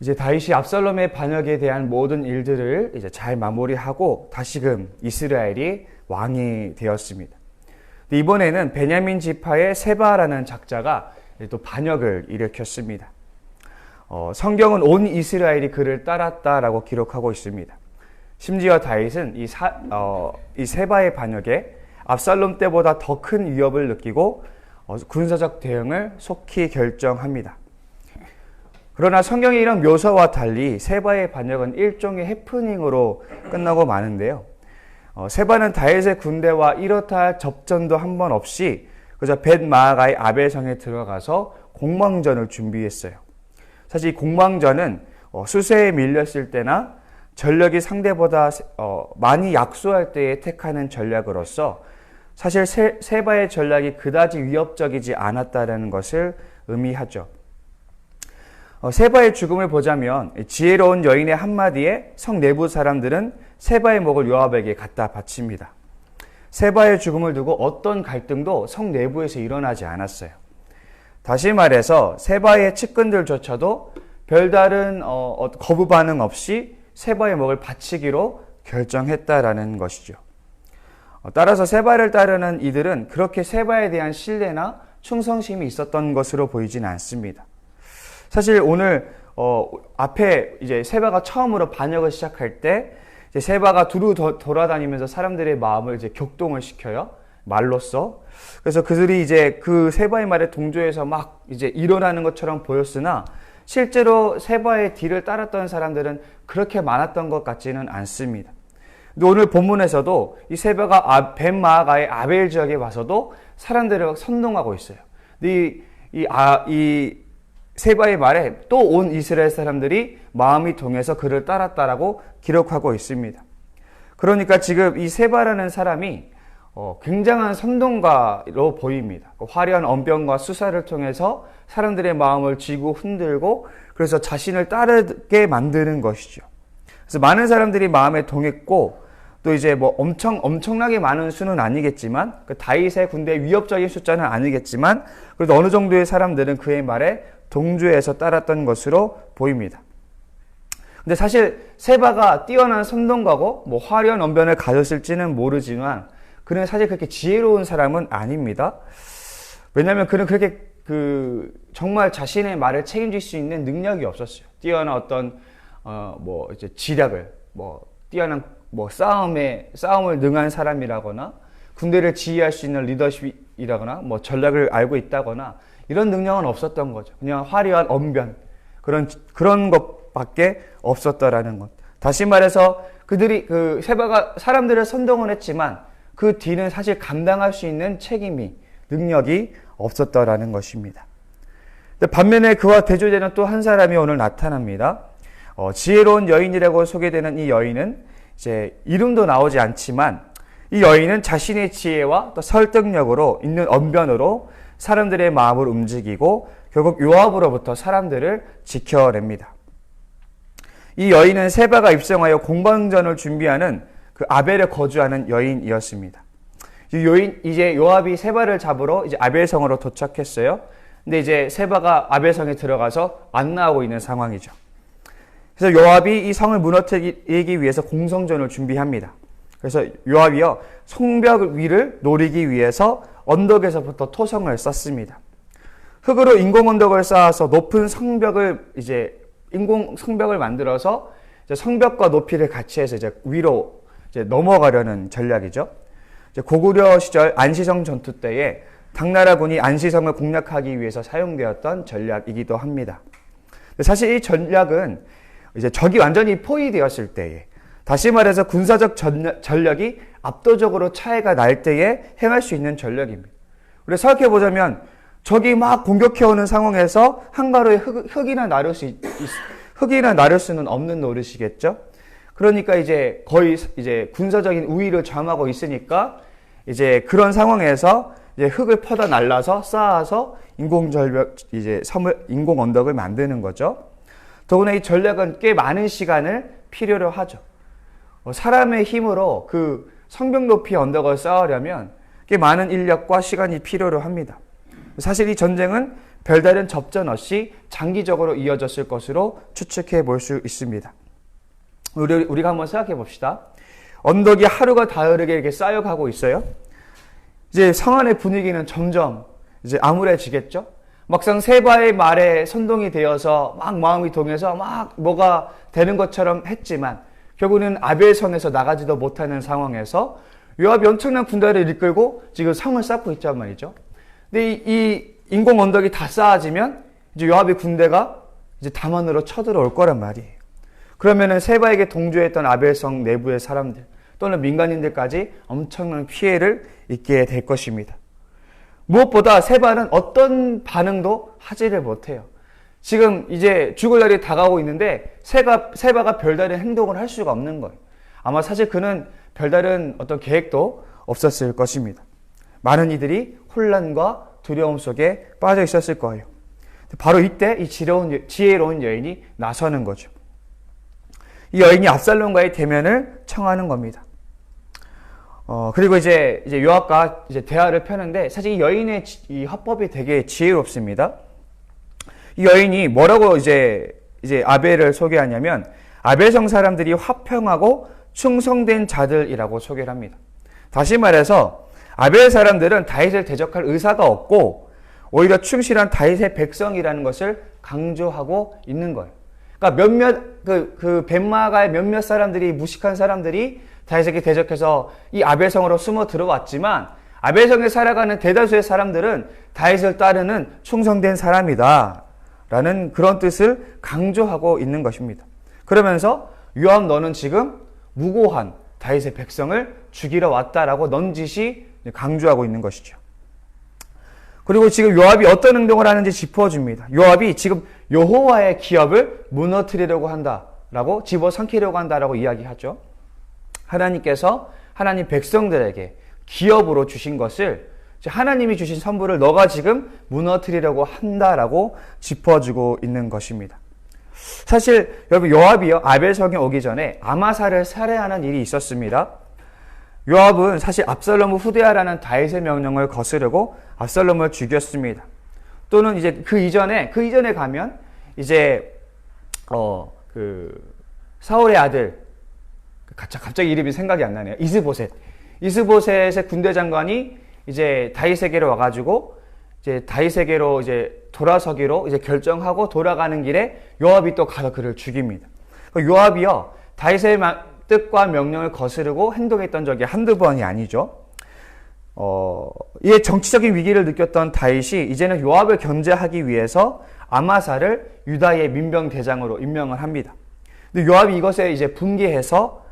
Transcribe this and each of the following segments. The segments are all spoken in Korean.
이제 다윗이 압살롬의 반역에 대한 모든 일들을 이제 잘 마무리하고 다시금 이스라엘이 왕이 되었습니다. 이번에는 베냐민 지파의 세바라는 작자가 또 반역을 일으켰습니다. 어, 성경은 온 이스라엘이 그를 따랐다라고 기록하고 있습니다. 심지어 다윗은 이, 사, 어, 이 세바의 반역에 압살롬 때보다 더 큰 위협을 느끼고 어, 군사적 대응을 속히 결정합니다. 그러나 성경의 이런 묘사와 달리 세바의 반역은 일종의 해프닝으로 끝나고 마는데요. 어, 세바는 다윗의 군대와 이렇다 할 접전도 한 번 없이 그저 벳 마아가의 아벨성에 들어가서 공방전을 준비했어요. 사실 이 공방전은 어, 수세에 밀렸을 때나 전력이 상대보다 어, 많이 약소할 때에 택하는 전략으로서 사실 세, 세바의 전략이 그다지 위협적이지 않았다는 것을 의미하죠. 어, 세바의 죽음을 보자면 지혜로운 여인의 한마디에 성 내부 사람들은 세바의 목을 요압에게 갖다 바칩니다. 세바의 죽음을 두고 어떤 갈등도 성 내부에서 일어나지 않았어요. 다시 말해서 세바의 측근들조차도 별다른 어, 어, 거부 반응 없이 세바의 목을 바치기로 결정했다라는 것이죠. 어, 따라서 세바를 따르는 이들은 그렇게 세바에 대한 신뢰나 충성심이 있었던 것으로 보이지는 않습니다. 사실 오늘 어, 앞에 이제 세바가 처음으로 반역을 시작할 때 세바가 두루 돌아다니면서 사람들의 마음을 이제 격동을 시켜요. 말로써. 그래서 그들이 이제 그 세바의 말에 동조해서 막 이제 일어나는 것처럼 보였으나 실제로 세바의 뒤를 따랐던 사람들은 그렇게 많았던 것 같지는 않습니다. 오늘 본문에서도 이 세바가 아, 벤마가의 아벨 지역에 와서도 사람들을 선동하고 있어요. 이, 이, 아, 이 세바의 말에 또 온 이스라엘 사람들이 마음이 동해서 그를 따랐다라고 기록하고 있습니다. 그러니까 지금 이 세바라는 사람이 어, 굉장한 선동가로 보입니다. 그 화려한 언변과 수사를 통해서 사람들의 마음을 쥐고 흔들고 그래서 자신을 따르게 만드는 것이죠. 그래서 많은 사람들이 마음에 동했고 또 이제 뭐 엄청 엄청나게 많은 수는 아니겠지만 그 다윗의 군대 위협적인 숫자는 아니겠지만 그래도 어느 정도의 사람들은 그의 말에 동조해서 따랐던 것으로 보입니다. 근데 사실 세바가 뛰어난 선동가고 뭐 화려한 언변을 가졌을지는 모르지만 그는 사실 그렇게 지혜로운 사람은 아닙니다. 왜냐하면 그는 그렇게 그 정말 자신의 말을 책임질 수 있는 능력이 없었어요. 뛰어난 어떤 어 뭐 이제 지략을 뭐 뛰어난 뭐 싸움에 싸움을 능한 사람이라거나 군대를 지휘할 수 있는 리더십이 라거나 뭐 전략을 알고 있다거나 이런 능력은 없었던 거죠. 그냥 화려한 언변 그런 그런 것밖에 없었다라는 것. 다시 말해서 그들이 그 세바가 사람들을 선동을 했지만 그 뒤는 사실 감당할 수 있는 책임이 능력이 없었다라는 것입니다. 반면에 그와 대조되는 또 한 사람이 오늘 나타납니다. 어, 지혜로운 여인이라고 소개되는 이 여인은 이제 이름도 나오지 않지만 이 여인은 자신의 지혜와 또 설득력으로 있는 언변으로 사람들의 마음을 움직이고 결국 요압으로부터 사람들을 지켜냅니다. 이 여인은 세바가 입성하여 공방전을 준비하는 그 아벨에 거주하는 여인이었습니다. 이 여인 이제 요압이 세바를 잡으러 이제 아벨성으로 도착했어요. 근데 이제 세바가 아벨성에 들어가서 안 나오고 있는 상황이죠. 그래서 요압이 이 성을 무너뜨리기 위해서 공성전을 준비합니다. 그래서 요압이요 성벽 위를 노리기 위해서 언덕에서부터 토성을 쌓습니다. 흙으로 인공 언덕을 쌓아서 높은 성벽을 이제 인공 성벽을 만들어서 성벽과 높이를 같이 해서 이제 위로 이제 넘어가려는 전략이죠. 고구려 시절 안시성 전투 때에 당나라군이 안시성을 공략하기 위해서 사용되었던 전략이기도 합니다. 사실 이 전략은 이제 적이 완전히 포위되었을 때에 다시 말해서 군사적 전략이 압도적으로 차이가 날 때에 행할 수 있는 전략입니다. 우리 생각해 보자면 적이 막 공격해오는 상황에서 한가로에 흙, 이나 나를 수 흙이나 나를 수는 없는 노릇이겠죠. 그러니까 이제 거의 이제 군사적인 우위를 점하고 있으니까 이제 그런 상황에서 이제 흙을 퍼다 날라서 쌓아서 인공 절벽 이제 섬을 인공 언덕을 만드는 거죠. 더구나 이 전략은 꽤 많은 시간을 필요로 하죠. 어, 사람의 힘으로 그 성벽 높이 언덕을 쌓으려면 꽤 많은 인력과 시간이 필요로 합니다. 사실 이 전쟁은 별다른 접전 없이 장기적으로 이어졌을 것으로 추측해 볼 수 있습니다. 우리, 우리가 한번 생각해 봅시다. 언덕이 하루가 다르게 이렇게 쌓여가고 있어요. 이제 성안의 분위기는 점점 이제 암울해지겠죠? 막상 세바의 말에 선동이 되어서 막 마음이 동해서 막 뭐가 되는 것처럼 했지만 결국은 아벨성에서 나가지도 못하는 상황에서 요압이 엄청난 군대를 이끌고 지금 성을 쌓고 있단 말이죠. 근데 이, 이 인공 언덕이 다 쌓아지면 이제 요압의 군대가 이제 담원으로 쳐들어올 거란 말이에요. 그러면은 세바에게 동조했던 아벨성 내부의 사람들 또는 민간인들까지 엄청난 피해를 입게 될 것입니다. 무엇보다 세바는 어떤 반응도 하지를 못해요. 지금 이제 죽을 날이 다가오고 있는데 세바, 세바가 별다른 행동을 할 수가 없는 거예요. 아마 사실 그는 별다른 어떤 계획도 없었을 것입니다. 많은 이들이 혼란과 두려움 속에 빠져 있었을 거예요. 바로 이때 이 지혜로운, 지혜로운 여인이 나서는 거죠. 이 여인이 압살롬과의 대면을 청하는 겁니다. 어, 그리고 이제, 이제 요압과 이제 대화를 펴는데 사실 이 여인의 이 화법이 되게 지혜롭습니다. 이 여인이 뭐라고 이제, 이제 아벨을 소개하냐면 아벨성 사람들이 화평하고 충성된 자들이라고 소개를 합니다. 다시 말해서 아벨 사람들은 다윗을 대적할 의사가 없고 오히려 충실한 다윗의 백성이라는 것을 강조하고 있는 거예요. 그러니까 몇몇 그, 그 벤마가의 몇몇 사람들이 무식한 사람들이 다윗에게 대적해서 이 아벨성으로 숨어 들어왔지만 아벨성에 살아가는 대다수의 사람들은 다윗을 따르는 충성된 사람이다. 라는 그런 뜻을 강조하고 있는 것입니다. 그러면서 요압 너는 지금 무고한 다윗의 백성을 죽이러 왔다라고 넌지시 강조하고 있는 것이죠. 그리고 지금 요압이 어떤 행동을 하는지 짚어줍니다. 요압이 지금 여호와의 기업을 무너뜨리려고 한다라고 집어삼키려고 한다라고 이야기하죠. 하나님께서 하나님 백성들에게 기업으로 주신 것을 하나님이 주신 선물을 너가 지금 무너뜨리려고 한다라고 짚어주고 있는 것입니다. 사실 여러분 요압이요 아벨성에 오기 전에 아마사를 살해하는 일이 있었습니다. 요압은 사실 압살롬을 후대하라는 다윗의 명령을 거스르고 압살롬을 죽였습니다. 또는 이제 그 이전에 그 이전에 가면 이제 어 그 사울의 아들 갑자기 이름이 생각이 안 나네요. 이스보셋. 이스보셋의 군대 장관이 이제 다윗에게로 와가지고 이제 다윗에게로 이제 돌아서기로 이제 결정하고 돌아가는 길에 요압이 또 가서 그를 죽입니다. 그 요압이요 다윗의 뜻과 명령을 거스르고 행동했던 적이 한두 번이 아니죠. 어, 이에 정치적인 위기를 느꼈던 다윗이 이제는 요압을 견제하기 위해서 아마사를 유다의 민병 대장으로 임명을 합니다. 근데 요압이 이것에 이제 분개해서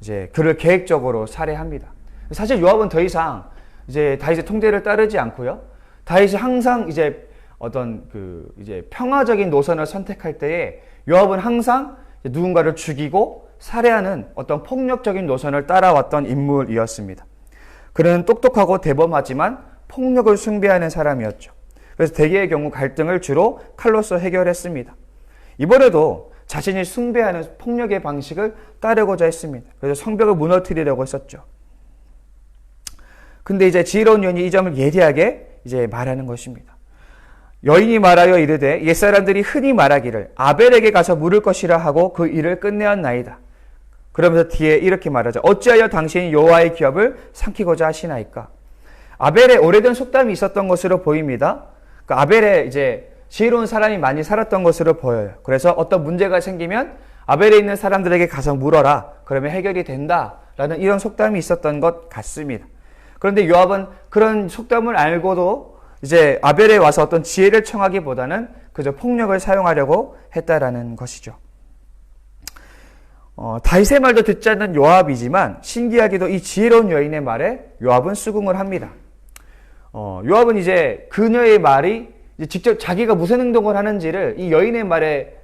이제 그를 계획적으로 살해합니다. 사실 요압은 더 이상 이제 다윗의 통제를 따르지 않고요. 다윗이 항상 이제 어떤 그 이제 평화적인 노선을 선택할 때에 요압은 항상 누군가를 죽이고 살해하는 어떤 폭력적인 노선을 따라왔던 인물이었습니다. 그는 똑똑하고 대범하지만 폭력을 숭배하는 사람이었죠. 그래서 대개의 경우 갈등을 주로 칼로서 해결했습니다. 이번에도 자신이 숭배하는 폭력의 방식을 따르고자 했습니다. 그래서 성벽을 무너뜨리려고 했었죠. 근데 이제 지혜로운 여인이 이 점을 예리하게 이제 말하는 것입니다. 여인이 말하여 이르되 옛사람들이 흔히 말하기를 아벨에게 가서 물을 것이라 하고 그 일을 끝내었나이다. 그러면서 뒤에 이렇게 말하죠. 어찌하여 당신이 여호와의 기업을 삼키고자 하시나이까? 아벨의 오래된 속담이 있었던 것으로 보입니다. 그 아벨의 이제 지혜로운 사람이 많이 살았던 것으로 보여요. 그래서 어떤 문제가 생기면 아벨에 있는 사람들에게 가서 물어라. 그러면 해결이 된다 라는 이런 속담이 있었던 것 같습니다. 그런데 요압은 그런 속담을 알고도 이제 아벨에 와서 어떤 지혜를 청하기보다는 그저 폭력을 사용하려고 했다라는 것이죠. 어, 다윗의 말도 듣지 않는 요압이지만 신기하게도 이 지혜로운 여인의 말에 요압은 수긍을 합니다. 어, 요압은 이제 그녀의 말이 이제 직접 자기가 무슨 행동을 하는지를 이 여인의 말에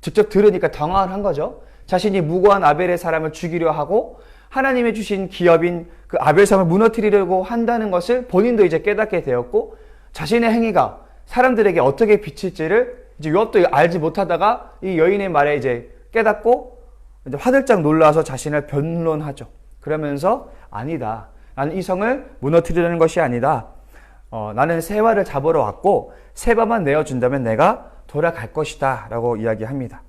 직접 들으니까 당황을 한 거죠. 자신이 무고한 아벨의 사람을 죽이려 하고 하나님의 주신 기업인 그 아벨성을 무너뜨리려고 한다는 것을 본인도 이제 깨닫게 되었고 자신의 행위가 사람들에게 어떻게 비칠지를 이제 요압도 알지 못하다가 이 여인의 말에 이제 깨닫고 이제 화들짝 놀라서 자신을 변론하죠. 그러면서 아니다. 나는 이 성을 무너뜨리려는 것이 아니다. 어, 나는 세바를 잡으러 왔고 세바만 내어준다면 내가 돌아갈 것이다 라고 이야기합니다.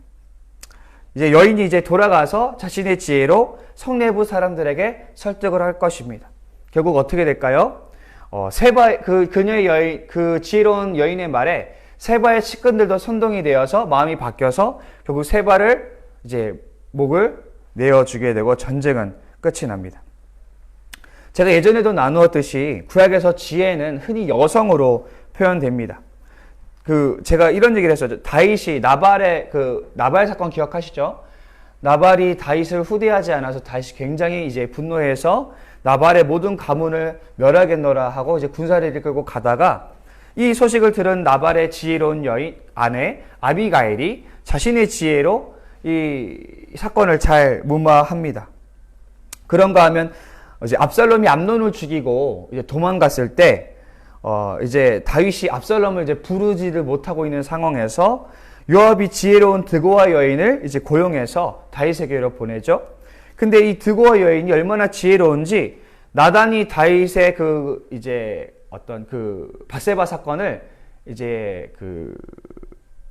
이제 여인이 이제 돌아가서 자신의 지혜로 성내부 사람들에게 설득을 할 것입니다. 결국 어떻게 될까요? 어, 세바 그 그녀의 여인 그 지혜로운 여인의 말에 세바의 측근들도 선동이 되어서 마음이 바뀌어서 결국 세바를 이제 목을 내어주게 되고 전쟁은 끝이 납니다. 제가 예전에도 나누었듯이 구약에서 지혜는 흔히 여성으로 표현됩니다. 그 제가 이런 얘기를 했었죠. 다윗이 나발의 그 나발 사건 기억하시죠? 나발이 다윗을 후대하지 않아서 다윗이 굉장히 이제 분노해서 나발의 모든 가문을 멸하겠노라 하고 이제 군사를 이끌고 가다가 이 소식을 들은 나발의 지혜로운 여인 아내 아비가일이 자신의 지혜로 이 사건을 잘 무마합니다. 그런가 하면 이제 압살롬이 암론을 죽이고 이제 도망갔을 때 어, 이제 다윗이 압살롬을 이제 부르지를 못하고 있는 상황에서 요압이 지혜로운 드고와 여인을 이제 고용해서 다윗에게로 보내죠. 근데 이 드고와 여인이 얼마나 지혜로운지 나단이 다윗의 그 이제 어떤 그 바세바 사건을 이제 그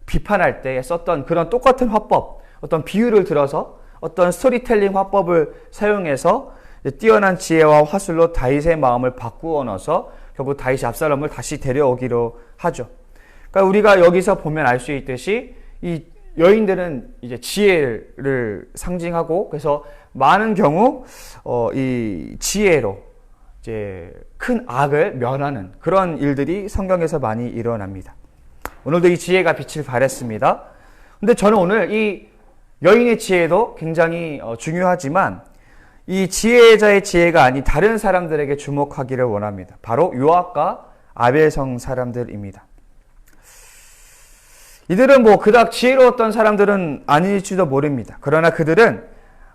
비판할 때 썼던 그런 똑같은 화법, 어떤 비유를 들어서 어떤 스토리텔링 화법을 사용해서 뛰어난 지혜와 화술로 다윗의 마음을 바꾸어 넣어서 결국 다윗이 압살롬을 다시 데려오기로 하죠. 그러니까 우리가 여기서 보면 알 수 있듯이 이 여인들은 이제 지혜를 상징하고 그래서 많은 경우 어, 이 지혜로 이제 큰 악을 면하는 그런 일들이 성경에서 많이 일어납니다. 오늘도 이 지혜가 빛을 발했습니다. 근데 저는 오늘 이 여인의 지혜도 굉장히 어, 중요하지만 이 지혜자의 지혜가 아닌 다른 사람들에게 주목하기를 원합니다. 바로 요압과 아벨성 사람들입니다. 이들은 뭐 그닥 지혜로웠던 사람들은 아닐지도 모릅니다. 그러나 그들은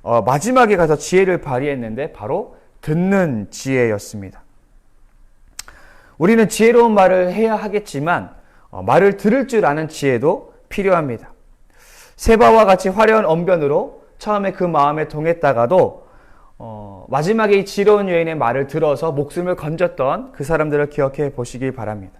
어, 마지막에 가서 지혜를 발휘했는데 바로 듣는 지혜였습니다. 우리는 지혜로운 말을 해야 하겠지만 어, 말을 들을 줄 아는 지혜도 필요합니다. 세바와 같이 화려한 언변으로 처음에 그 마음에 동했다가도 어, 마지막에 이 지혜로운 여인의 말을 들어서 목숨을 건졌던 그 사람들을 기억해 보시기 바랍니다.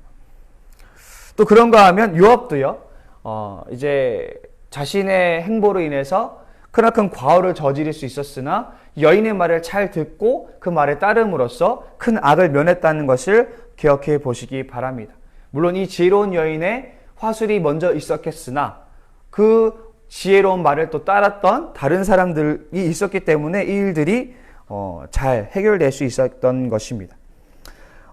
또 그런가 하면 요압도요. 어, 이제 자신의 행보로 인해서 크나큰 과오를 저지를 수 있었으나 여인의 말을 잘 듣고 그 말에 따름으로써 큰 악을 면했다는 것을 기억해 보시기 바랍니다. 물론 이 지혜로운 여인의 화술이 먼저 있었겠으나 그 지혜로운 말을 또 따랐던 다른 사람들이 있었기 때문에 이 일들이 어, 잘 해결될 수 있었던 것입니다.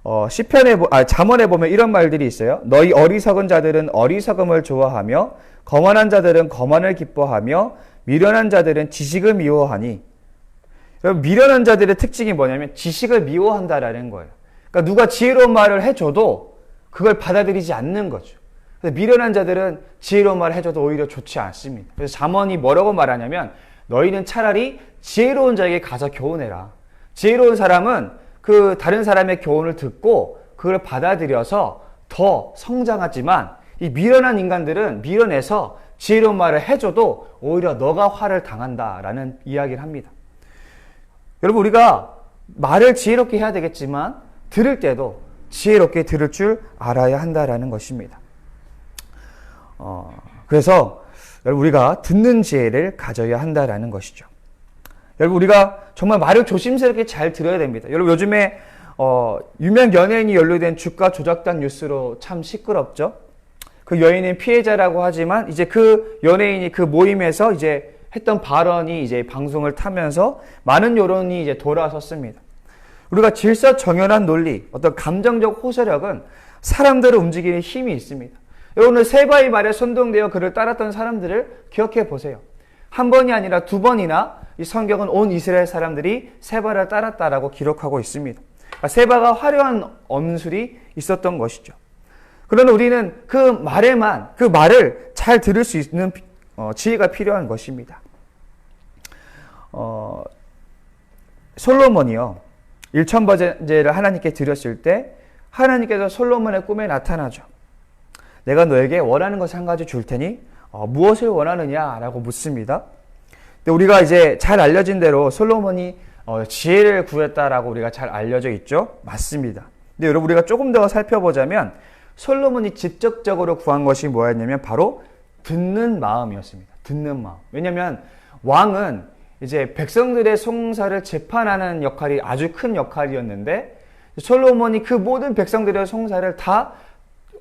어, 시편에 아, 잠언에 보면 이런 말들이 있어요. 너희 어리석은 자들은 어리석음을 좋아하며 거만한 자들은 거만을 기뻐하며 미련한 자들은 지식을 미워하니 미련한 자들의 특징이 뭐냐면 지식을 미워한다라는 거예요. 그러니까 누가 지혜로운 말을 해줘도 그걸 받아들이지 않는 거죠. 미련한 자들은 지혜로운 말을 해줘도 오히려 좋지 않습니다. 그래서 잠언이 뭐라고 말하냐면 너희는 차라리 지혜로운 자에게 가서 교훈해라. 지혜로운 사람은 그 다른 사람의 교훈을 듣고 그걸 받아들여서 더 성장하지만 이 미련한 인간들은 미련해서 지혜로운 말을 해줘도 오히려 너가 화를 당한다라는 이야기를 합니다. 여러분 우리가 말을 지혜롭게 해야 되겠지만 들을 때도 지혜롭게 들을 줄 알아야 한다라는 것입니다. 어, 그래서 여러분 우리가 듣는 지혜를 가져야 한다라는 것이죠. 여러분 우리가 정말 말을 조심스럽게 잘 들어야 됩니다. 여러분 요즘에 어, 유명 연예인이 연루된 주가 조작단 뉴스로 참 시끄럽죠. 그 여인은 피해자라고 하지만 이제 그 연예인이 그 모임에서 이제 했던 발언이 이제 방송을 타면서 많은 여론이 이제 돌아섰습니다. 우리가 질서 정연한 논리, 어떤 감정적 호소력은 사람들을 움직이는 힘이 있습니다. 오늘 세바의 말에 선동되어 그를 따랐던 사람들을 기억해 보세요. 한 번이 아니라 두 번이나 이 성경은 온 이스라엘 사람들이 세바를 따랐다라고 기록하고 있습니다. 그러니까 세바가 화려한 엄술이 있었던 것이죠. 그러나 우리는 그 말에만 그 말을 잘 들을 수 있는 어, 지혜가 필요한 것입니다. 어, 솔로몬이요 일천번제를 하나님께 드렸을 때 하나님께서 솔로몬의 꿈에 나타나죠. 내가 너에게 원하는 것을 한 가지 줄 테니 어, 무엇을 원하느냐라고 묻습니다. 근데 우리가 이제 잘 알려진 대로 솔로몬이 어, 지혜를 구했다라고 우리가 잘 알려져 있죠. 맞습니다. 근데 여러분 우리가 조금 더 살펴보자면 솔로몬이 직접적으로 구한 것이 뭐였냐면 바로 듣는 마음이었습니다. 듣는 마음. 왜냐하면 왕은 이제 백성들의 송사를 재판하는 역할이 아주 큰 역할이었는데 솔로몬이 그 모든 백성들의 송사를 다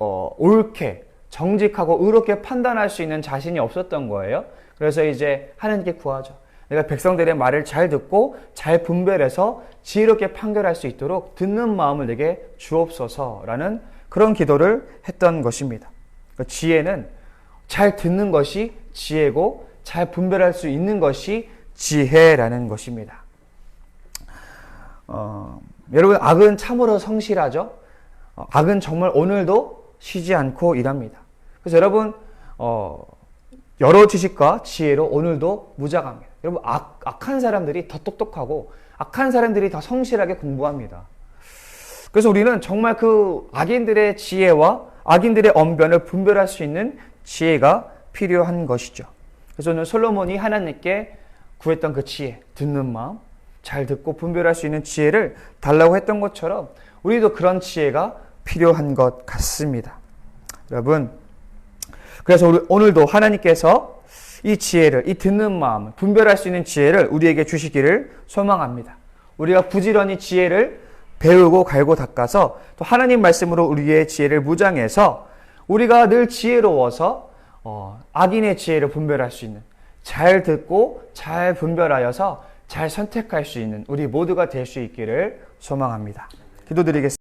어, 옳게 정직하고 의롭게 판단할 수 있는 자신이 없었던 거예요. 그래서 이제 하나님께 구하죠. 내가 백성들의 말을 잘 듣고 잘 분별해서 지혜롭게 판결할 수 있도록 듣는 마음을 내게 주옵소서라는 그런 기도를 했던 것입니다. 그러니까 지혜는 잘 듣는 것이 지혜고 잘 분별할 수 있는 것이 지혜라는 것입니다. 어, 여러분 악은 참으로 성실하죠. 어, 악은 정말 오늘도 쉬지 않고 일합니다. 그래서 여러분 어, 여러 지식과 지혜로 오늘도 무장합니다. 여러분 악, 악한 사람들이 더 똑똑하고 악한 사람들이 더 성실하게 공부합니다. 그래서 우리는 정말 그 악인들의 지혜와 악인들의 언변을 분별할 수 있는 지혜가 필요한 것이죠. 그래서 오늘 솔로몬이 하나님께 구했던 그 지혜, 듣는 마음, 잘 듣고 분별할 수 있는 지혜를 달라고 했던 것처럼 우리도 그런 지혜가 필요한 것 같습니다. 여러분, 그래서 우리 오늘도 하나님께서 이 지혜를, 이 듣는 마음, 분별할 수 있는 지혜를 우리에게 주시기를 소망합니다. 우리가 부지런히 지혜를 배우고 갈고 닦아서 또 하나님 말씀으로 우리의 지혜를 무장해서 우리가 늘 지혜로워서 어, 악인의 지혜를 분별할 수 있는 잘 듣고 잘 분별하여서 잘 선택할 수 있는 우리 모두가 될 수 있기를 소망합니다. 기도드리겠습니다.